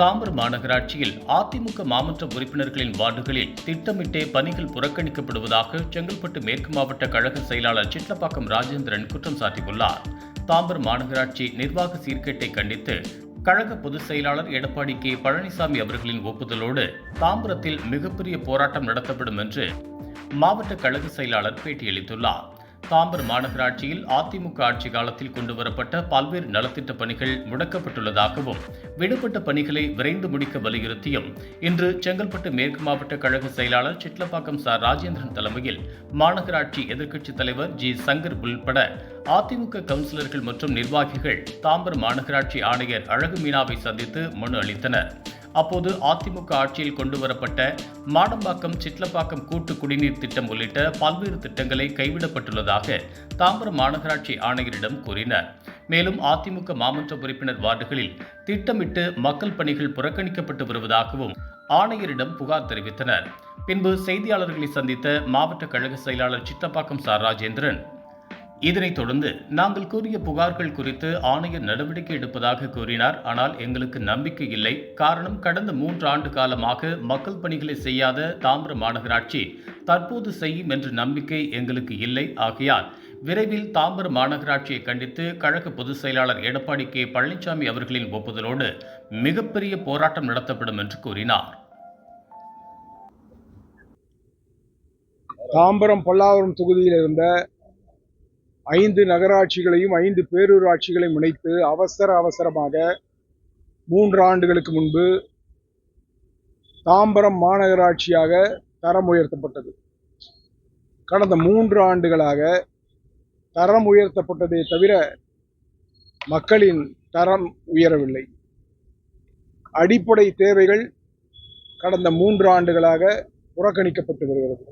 தாம்பரம் மாநகராட்சியில் அதிமுக மாமன்ற உறுப்பினர்களின் வார்டுகளில் திட்டமிட்டே பணிகள் புறக்கணிக்கப்படுவதாக செங்கல்பட்டு மேற்கு மாவட்ட கழக செயலாளர் சிட்லப்பாக்கம் ராஜேந்திரன் குற்றம் சாட்டியுள்ளார். தாம்பரம் மாநகராட்சி நிர்வாக சீர்கேட்டை கண்டித்து கழக பொதுச் செயலாளர் எடப்பாடி கே பழனிசாமி அவர்களின் ஒப்புதலோடு தாம்பரத்தில் மிகப்பெரிய போராட்டம் நடத்தப்படும் என்று மாவட்ட கழக செயலாளர் பேட்டியளித்துள்ளார். தாம்பரம் மாநகராட்சியில் அதிமுக ஆட்சி காலத்தில் கொண்டுவரப்பட்ட பல்வேறு நலத்திட்ட பணிகள் முடக்கப்பட்டுள்ளதாகவும் விடுபட்ட பணிகளை விரைந்து முடிக்க வலியுறுத்தியும் இன்று செங்கல்பட்டு மேற்கு மாவட்ட கழக செயலாளர் சிட்லப்பாக்கம் சார் ராஜேந்திரன் தலைமையில் மாநகராட்சி எதிர்க்கட்சித் தலைவர் ஜி. சங்கர் உள்பட அதிமுக கவுன்சிலர்கள் மற்றும் நிர்வாகிகள் தாம்பரம் மாநகராட்சி ஆணையர் அழகு மீனாவை சந்தித்து மனு அளித்தனர். அப்போது அதிமுக ஆட்சியில் கொண்டுவரப்பட்ட மாடம்பாக்கம் சிட்லப்பாக்கம் கூட்டு குடிநீர் திட்டம் உள்ளிட்ட பல்வேறு திட்டங்களை கைவிடப்பட்டுள்ளதாக தாம்பரம் மாநகராட்சி ஆணையரிடம் கூறினர். மேலும் அதிமுக மாமன்ற உறுப்பினர் வார்டுகளில் திட்டமிட்டு மக்கள் பணிகள் புறக்கணிக்கப்பட்டு வருவதாகவும் ஆணையரிடம் புகார் தெரிவித்தனர். பின்பு செய்தியாளர்களை சந்தித்த மாவட்ட கழக செயலாளர் சித்தப்பாக்கம் சார் ராஜேந்திரன் இதனைத் தொடர்ந்து நாங்கள் கூறிய புகார்கள் குறித்து ஆணையர் நடவடிக்கை எடுப்பதாக கூறினார். ஆனால் எங்களுக்கு நம்பிக்கை இல்லை. காரணம் கடந்த மூன்று ஆண்டு காலமாக மக்கள் பணிகளை செய்யாத தாம்பரம் மாநகராட்சி தற்போது செய்யும் என்ற நம்பிக்கை எங்களுக்கு இல்லை. ஆகையால் விரைவில் தாம்பரம் மாநகராட்சியை கண்டித்து கழக பொதுச் செயலாளர் எடப்பாடி கே. பழனிசாமி அவர்களின் ஒப்புதலோடு மிகப்பெரிய போராட்டம் நடத்தப்படும் என்று கூறினார். தாம்பரம் பல்லாவரம் தொகுதியில் இருந்த ஐந்து நகராட்சிகளையும் ஐந்து பேரூராட்சிகளையும் இணைத்து அவசர அவசரமாக மூன்று ஆண்டுகளுக்கு முன்பு தாம்பரம் மாநகராட்சியாக தரம் உயர்த்தப்பட்டது. கடந்த மூன்று ஆண்டுகளாக தரம் உயர்த்தப்பட்டதே தவிர மக்களின் தரம் உயரவில்லை. அடிப்படை தேவைகள் கடந்த மூன்று ஆண்டுகளாக புறக்கணிக்கப்பட்டு வருகிறது.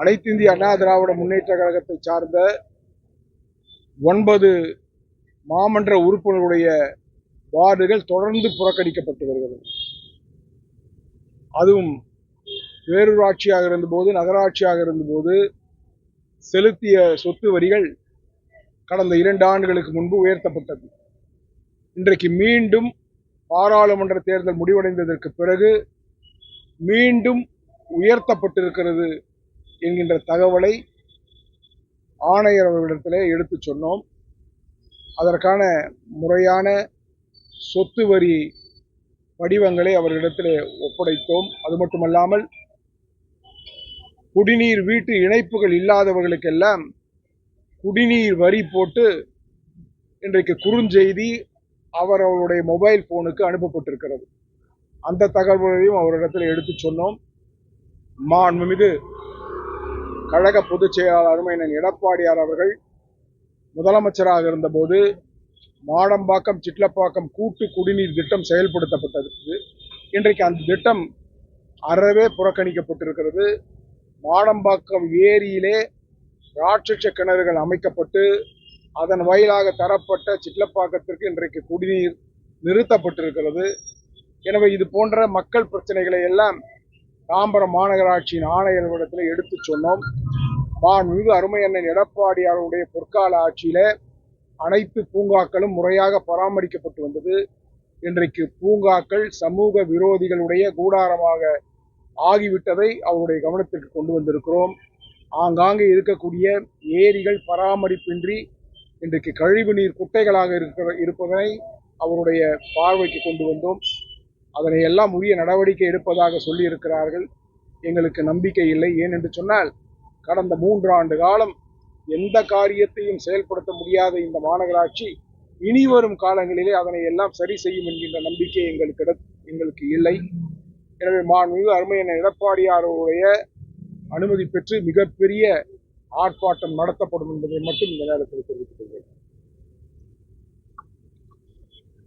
அனைத்து இந்திய அண்ணா திராவிட முன்னேற்ற கழகத்தை சார்ந்த ஒன்பது மாமன்ற உறுப்பினர்களுடைய வார்டுகள் தொடர்ந்து புறக்கணிக்கப்பட்டு வருகிறது. அதுவும் பேரூராட்சியாக இருந்தபோது நகராட்சியாக இருந்தபோது செலுத்திய சொத்து வரிகள் கடந்த இரண்டு ஆண்டுகளுக்கு முன்பு உயர்த்தப்பட்டது. இன்றைக்கு மீண்டும் பாராளுமன்ற தேர்தல் முடிவடைந்ததற்கு பிறகு மீண்டும் உயர்த்தப்பட்டிருக்கிறது என்கின்ற தகவலை ஆணையர் அவர்களிடத்திலே எடுத்து சொன்னோம். அதற்கான முறையான சொத்து வரி படிவங்களை அவர்களிடத்திலே ஒப்படைத்தோம். அது மட்டுமல்லாமல் குடிநீர் வீட்டு இணைப்புகள் இல்லாதவர்களுக்கெல்லாம் குடிநீர் வரி போட்டு இன்றைக்கு குறுஞ்செய்தி அவர் அவருடைய மொபைல் போனுக்கு அனுப்பப்பட்டிருக்கிறது. அந்த தகவல்களையும் அவரிடத்தில் எடுத்து சொன்னோம். மாண்புமிகு கழக பொதுச் செயலாளர் அருமையன் எடப்பாடியார் அவர்கள் முதலமைச்சராக இருந்தபோது மாடம்பாக்கம் சிட்லப்பாக்கம் கூட்டு குடிநீர் திட்டம் செயல்படுத்தப்பட்டது. இன்றைக்கு அந்த திட்டம் அறவே புறக்கணிக்கப்பட்டிருக்கிறது. மாடம்பாக்கம் ஏரியிலே ராட்சச கிணறுகள் அமைக்கப்பட்டு அதன் வாயிலாக தரப்பட்ட சிட்லப்பாக்கத்திற்கு இன்றைக்கு குடிநீர் நிறுத்தப்பட்டிருக்கிறது. எனவே இது போன்ற மக்கள் பிரச்சனைகளை எல்லாம் தாம்பரம் மாநகராட்சியின் ஆணையர்களிடத்தில் எடுத்து சொன்னோம். மாண்புமிகு அருமை அண்ணன் எடப்பாடியாருடைய பொற்கால ஆட்சியில அனைத்து பூங்காக்களும் முறையாக பராமரிக்கப்பட்டு வந்தது. இன்றைக்கு பூங்காக்கள் சமூக விரோதிகளுடைய கூடாரமாக ஆகிவிட்டதை அவருடைய கவனத்திற்கு கொண்டு வந்திருக்கிறோம். ஆங்காங்கே இருக்கக்கூடிய ஏரிகள் பராமரிப்பின்றி இன்றைக்கு கழிவு நீர் குட்டைகளாக இருக்கிற இருப்பதனை அவருடைய பார்வைக்கு கொண்டு வந்தோம். அதனை எல்லாம் உரிய நடவடிக்கை எடுப்பதாக சொல்லியிருக்கிறார்கள். எங்களுக்கு நம்பிக்கை இல்லை. ஏனென்று சொன்னால் கடந்த மூன்று ஆண்டு காலம் எந்த காரியத்தையும் செயல்படுத்த முடியாத இந்த மாநகராட்சி இனி வரும் காலங்களிலே அதனை எல்லாம் சரி செய்யும் என்கின்ற நம்பிக்கை எங்களுக்கு எங்களுக்கு இல்லை. எனவே மாண்புமிகு அருமையான எடப்பாடியாருடைய அனுமதி பெற்று மிகப்பெரிய ஆர்ப்பாட்டம் நடத்தப்படும் என்பதை மட்டும் இந்த நேரத்தில் தெரிவித்துக் கொள்கிறேன்.